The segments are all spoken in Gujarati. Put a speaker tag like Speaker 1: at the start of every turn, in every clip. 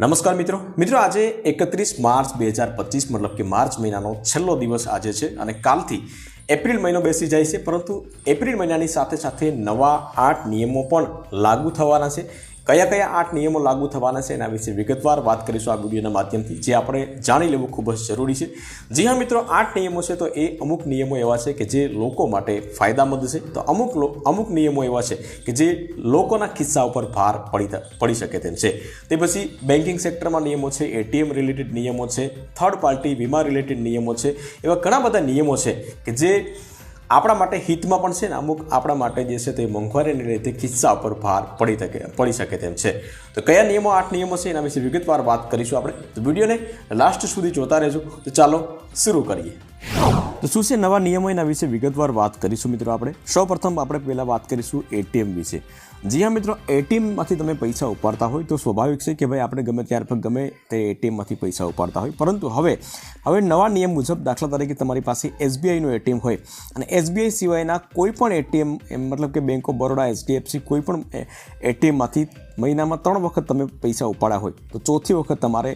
Speaker 1: નમસ્કાર મિત્રો. મિત્રો, આજે એકત્રીસ માર્ચ બે હજાર પચીસ, મતલબ કે માર્ચ મહિનાનો છેલ્લો દિવસ આજે છે અને કાલથી એપ્રિલ મહિનો બેસી જાય છે. પરંતુ એપ્રિલ મહિનાની સાથે સાથે નવા આઠ નિયમો પણ લાગુ થવાના છે. કયા કયા આઠ નિયમો લાગુ થવાના છે એના વિશે વિગતવાર વાત કરીશું આ વિડીયોના માધ્યમથી, જે આપણે જાણી લેવું ખૂબ જ જરૂરી છે. જી હા મિત્રો, આઠ નિયમો છે તો એ અમુક નિયમો એવા છે કે જે લોકો માટે ફાયદામંદ છે. તો અમુક અમુક નિયમો એવા છે કે જે લોકોના ખિસ્સા ઉપર ભાર પડી પડી શકે તેમ છે. તે પછી બેન્કિંગ સેક્ટરમાં નિયમો છે, એટીએમ રિલેટેડ નિયમો છે, થર્ડ પાર્ટી, વીમા રિલેટેડ નિયમો છે, એવા ઘણા બધા નિયમો છે કે જે આપણા માટે હિતમાં પણ છે ને અમુક આપણા માટે જે છે તે મોંઘવારીને લીધે ખિસ્સા ઉપર ભાર પડી શકે પડી શકે તેમ છે. તો કયા નિયમો, આઠ નિયમો છે એના વિશે વિગતવાર વાત કરીશું આપણે. તો વિડીયોને લાસ્ટ સુધી જોતા રહેજો. તો ચાલો, શરૂ કરીએ. તો શું છે નવા નિયમો એના વિશે વિગતવાર વાત કરીશું મિત્રો આપણે? સૌપ્રથમ આપણે પહેલાં વાત કરીશું એટીએમ વિશે. જી હા મિત્રો, એટીએમમાંથી તમે પૈસા ઉપાડતા હોય તો સ્વાભાવિક છે કે ભાઈ આપણે ગમે ત્યારે પણ ગમે તે એટીએમમાંથી પૈસા ઉપાડતા હોય. પરંતુ હવે હવે નવા નિયમ મુજબ દાખલા તરીકે તમારી પાસે એસબીઆઈનું એટીએમ હોય અને એસબીઆઈ સિવાયના કોઈ પણ એટીએમ મતલબ કે બેંક ઓફ બરોડા, એચડીએફસી કોઈ પણ એટીએમમાંથી મહિનામાં ત્રણ વખત તમે પૈસા ઉપાડ્યા હોય તો ચોથી વખત તમારે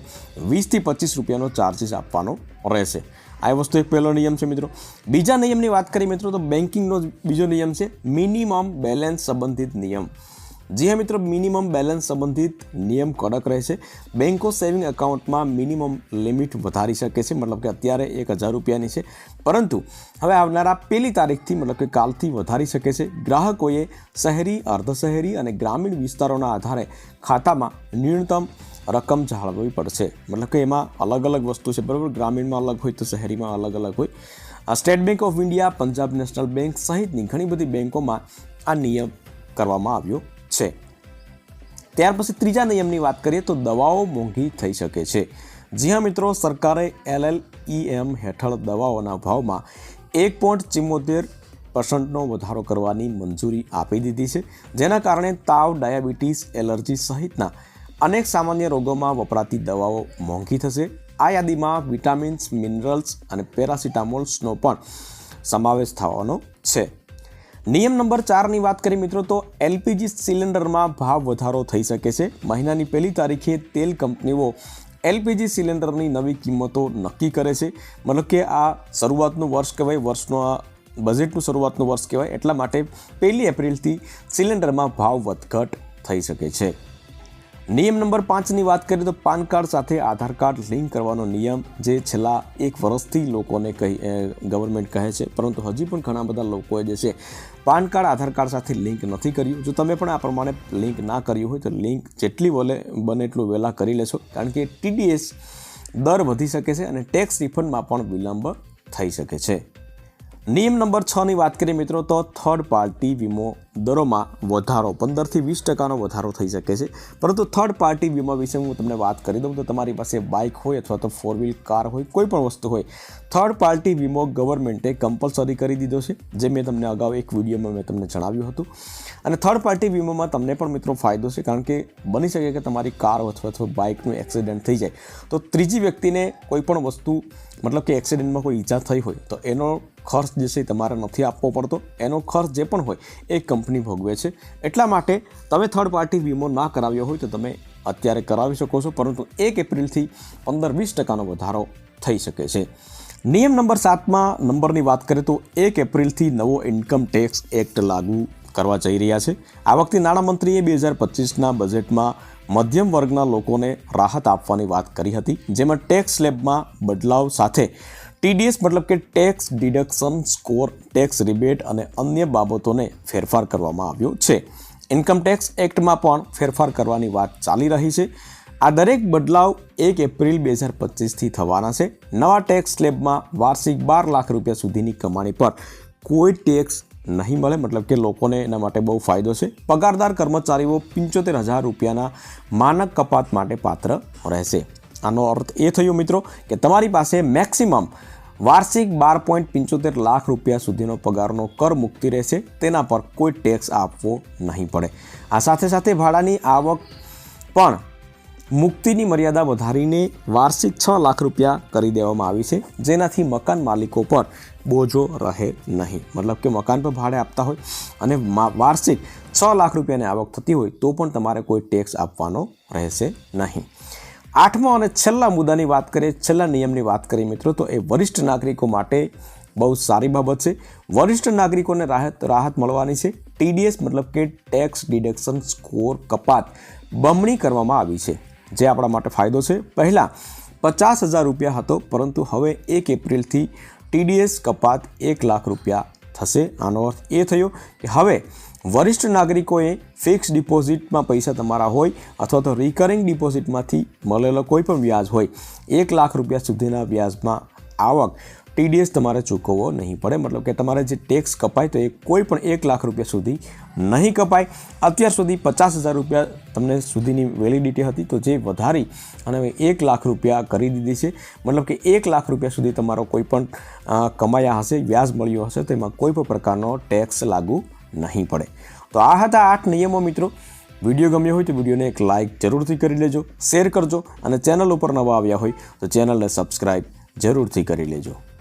Speaker 1: વીસથી પચીસ રૂપિયાનો ચાર્જીસ આપવાનો રહેશે. આ વસ્તુ એક પહેલો નિયમ છે મિત્રો. બીજા નિયમની વાત કરીએ મિત્રો તો બેન્કિંગનો બીજો નિયમ છે મિનિમમ બેલેન્સ સંબંધિત નિયમ. જી હા મિત્રો, મિનિમમ બેલેન્સ સંબંધિત નિયમ કડક રહેશે. બેન્કો સેવિંગ એકાઉન્ટમાં મિનિમમ લિમિટ વધારી શકે છે, મતલબ કે અત્યારે એક હજાર રૂપિયાની છે. પરંતુ હવે આવનારા પહેલી તારીખથી મતલબ કે કાલથી વધારી શકે છે. ગ્રાહકોએ શહેરી અર્ધ શહેરી અને ગ્રામીણ વિસ્તારોના આધારે ખાતામાં ન્યૂનતમ રકમ જાળવવી પડશે. મતલબ કે એમાં અલગ અલગ વસ્તુ છે, બરાબર? ગ્રામીણમાં અલગ હોય તો શહેરીમાં અલગ અલગ હોય. State Bank of India, Punjab National Bank સહિતની ઘણી બધી બેંકોમાં આ નિયમ કરવામાં આવ્યો છે. ત્યાર પછી ત્રીજા નિયમની વાત કરીએ તો દવાઓ મોંઘી થઈ શકે છે. જી હા મિત્રો, સરકારે એલએલઈએમ હેઠળ દવાઓના ભાવમાં એક પોઈન્ટ ચિમ્મોતેર પર્સન્ટનો વધારો કરવાની મંજૂરી આપી દીધી છે. જેના કારણે તાવ, ડાયાબિટીસ, એલર્જી સહિતના અનેક સામાન્ય રોગોમાં વપરાતી દવાઓ મોંઘી થશે. આ યાદીમાં વિટામિન્સ, મિનરલ્સ અને પેરાસિટામોલ્સનો પણ સમાવેશ થવાનો છે. નિયમ નંબર ચારની વાત કરીએ મિત્રો તો એલપીજી સિલિન્ડરમાં ભાવ વધારો થઈ શકે છે. મહિનાની પહેલી તારીખે તેલ કંપનીઓ એલપીજી સિલિન્ડરની નવી કિંમતો નક્કી કરે છે. મતલબ કે આ શરૂઆતનું વર્ષ કહેવાય, વર્ષનો આ બજેટનું શરૂઆતનું વર્ષ કહેવાય, એટલા માટે પહેલી એપ્રિલથી સિલિન્ડરમાં ભાવ વધઘટ થઈ શકે છે. નિયમ નંબર પાંચની વાત કરીએ તો પાન કાર્ડ સાથે આધાર કાર્ડ લિંક કરવાનો નિયમ જે છેલ્લા એક વર્ષથી લોકોને કહી ગવર્મેન્ટ કહે છે. પરંતુ હજી પણ ઘણા બધા લોકોએ જે છે, પાન કાર્ડ, આધાર કાર્ડ સાથે લિંક નથી કર્યું. જો તમે પણ આ પ્રમાણે લિંક ના કર્યું હોય તો લિંક જેટલી વલે, બને એટલું વહેલા કરી લેશો. કારણ કે ટીડીએસ દર વધી શકે છે અને ટેક્સ રિફંડમાં પણ વિલંબ થઈ શકે છે. નિયમ નંબર છની વાત કરીએ મિત્રો, તો થર્ડ પાર્ટી વીમો દરોમાં વધારો, પંદરથી વીસ ટકાનો વધારો થઈ શકે છે. પરંતુ થર્ડ પાર્ટી વીમા વિશે હું તમને વાત કરી દઉં તો તમારી પાસે બાઇક હોય અથવા તો ફોર વ્હીલ કાર હોય, કોઈ પણ વસ્તુ હોય થર્ડ પાર્ટી વીમો ગવર્મેન્ટે કમ્પલસરી કરી દીધો છે, જે મેં તમને અગાઉ એક વિડીયોમાં મેં તમને જણાવ્યું હતું. અને થર્ડ પાર્ટી વીમોમાં તમને પણ મિત્રો ફાયદો છે, કારણ કે બની શકે કે તમારી કાર અથવા અથવા બાઇકનું એક્સિડન્ટ થઈ જાય. તો ત્રીજી વ્યક્તિને કોઈ પણ વસ્તુ, મતલબ કે એક્સિડન્ટમાં કોઈ ઈજા થઈ હોય, તો એનો ખર્ચ જે છે એ તમારે નથી આપવો પડતો. એનો ખર્ચ જે પણ હોય એ કંપની ભોગવે છે. એટલા માટે તમે થર્ડ પાર્ટી વીમો ના કરાવ્યો હોય તો તમે અત્યારે કરાવી શકો છો. પરંતુ એક એપ્રિલથી પંદર વીસ ટકાનો વધારો થઈ શકે છે. નિયમ નંબર સાતમાં નંબરની વાત કરીએ તો એક એપ્રિલથી નવો ઇન્કમ ટેક્સ એક્ટ લાગુ કરવા જઈ રહ્યા છે. આ વખતે નાણામંત્રીએ બે હજાર પચીસના બજેટમાં મધ્યમ વર્ગના લોકોને રાહત આપવાની વાત કરી હતી. જેમાં ટેક્સ સ્લેબમાં બદલાવ સાથે ટીડીએસ મતલબ કે tax deduction score tax rebate અને અન્ય બાબતોને ફેરફાર કરવામાં આવ્યો છે. ઇન્કમ ટેક્સ એક્ટમાં પણ ફેરફાર કરવાની વાત ચાલી રહી છે. આ દરેક બદલાવ એક એપ્રિલ બે હજાર પચીસથી થવાના છે. નવા ટેક્સ સ્લેબમાં વાર્ષિક બાર લાખ રૂપિયા સુધીની કમાણી પર કોઈ ટેક્સ નહીં મળે, મતલબ કે લોકોને એના માટે બહુ ફાયદો છે. પગારદાર કર્મચારીઓ પંચોતેર હજાર રૂપિયાના માનક કપાત માટે પાત્ર રહેશે. આનો અર્થ એ થયો, મિત્રો, કે તમારી પાસે મેક્સિમમ વાર્ષિક બાર પોઈન્ટ પંચોતેર લાખ રૂપિયા સુધીનો પગારનો કર મુક્તિ રહેશે. તેના પર કોઈ ટેક્સ આપવો નહીં પડે. આ સાથે સાથે ભાડાની આવક પણ મુક્તિની મર્યાદા વધારીને વાર્ષિક છ લાખ રૂપિયા કરી દેવામાં આવી છે, જેનાથી મકાન માલિકો પર બોજો રહે નહીં. મતલબ કે મકાન પર ભાડે આપતા હોય અને વાર્ષિક છ લાખ રૂપિયાની આવક થતી હોય તો પણ તમારે કોઈ ટેક્સ આપવાનો રહેશે નહીં. આઠમા અને છેલ્લા મુદ્દાની વાત કરીએ, છેલ્લા નિયમની વાત કરીએ મિત્રો, તો એ વરિષ્ઠ નાગરિકો માટે બહુ સારી બાબત છે. વરિષ્ઠ નાગરિકોને રાહત રાહત મળવાની છે. ટીડીએસ મતલબ કે ટેક્સ ડિડક્શન સ્કોર કપાત બમણી કરવામાં આવી છે, જે આપણા માટે ફાયદો છે. પહેલાં પચાસ હજાર રૂપિયા હતો, પરંતુ હવે એક એપ્રિલથી ટીડીએસ કપાત એક લાખ રૂપિયા થશે. આનો અર્થ એ થયો કે હવે વરિષ્ઠ નાગરિકોએ ફિક્સ ડિપોઝિટમાં પૈસા તમારા હોય અથવા તો રિકરિંગ ડિપોઝિટમાંથી મળેલો કોઈ પણ વ્યાજ હોય, એક લાખ રૂપિયા સુધીના વ્યાજમાં આવક ટીડીએસ તમારે ચૂકવવો નહીં પડે. મતલબ કે તમારે જે ટેક્સ કપાય તો એ કોઈ પણ એક લાખ રૂપિયા સુધી નહીં કપાય. અત્યાર સુધી પચાસ હજાર રૂપિયા તમને સુધીની વેલિડિટી હતી તો જે વધારી અને એક લાખ રૂપિયા કરી દીધી છે. મતલબ કે એક લાખ રૂપિયા સુધી તમારો કોઈ પણ કમાયા હશે, વ્યાજ મળ્યો હશે તો એમાં કોઈ પણ પ્રકારનો ટેક્સ લાગુ નહીં પડે. તો આ હતા આઠ નિયમો મિત્રો. વીડિયો ગમ્યો હોય તો વિડીયોને એક લાઇક જરૂરથી કરી લેજો, શેર કરજો અને ચેનલ ઉપર નવા આવ્યા હોય તો ચેનલને સબસ્ક્રાઈબ જરૂરથી કરી લેજો.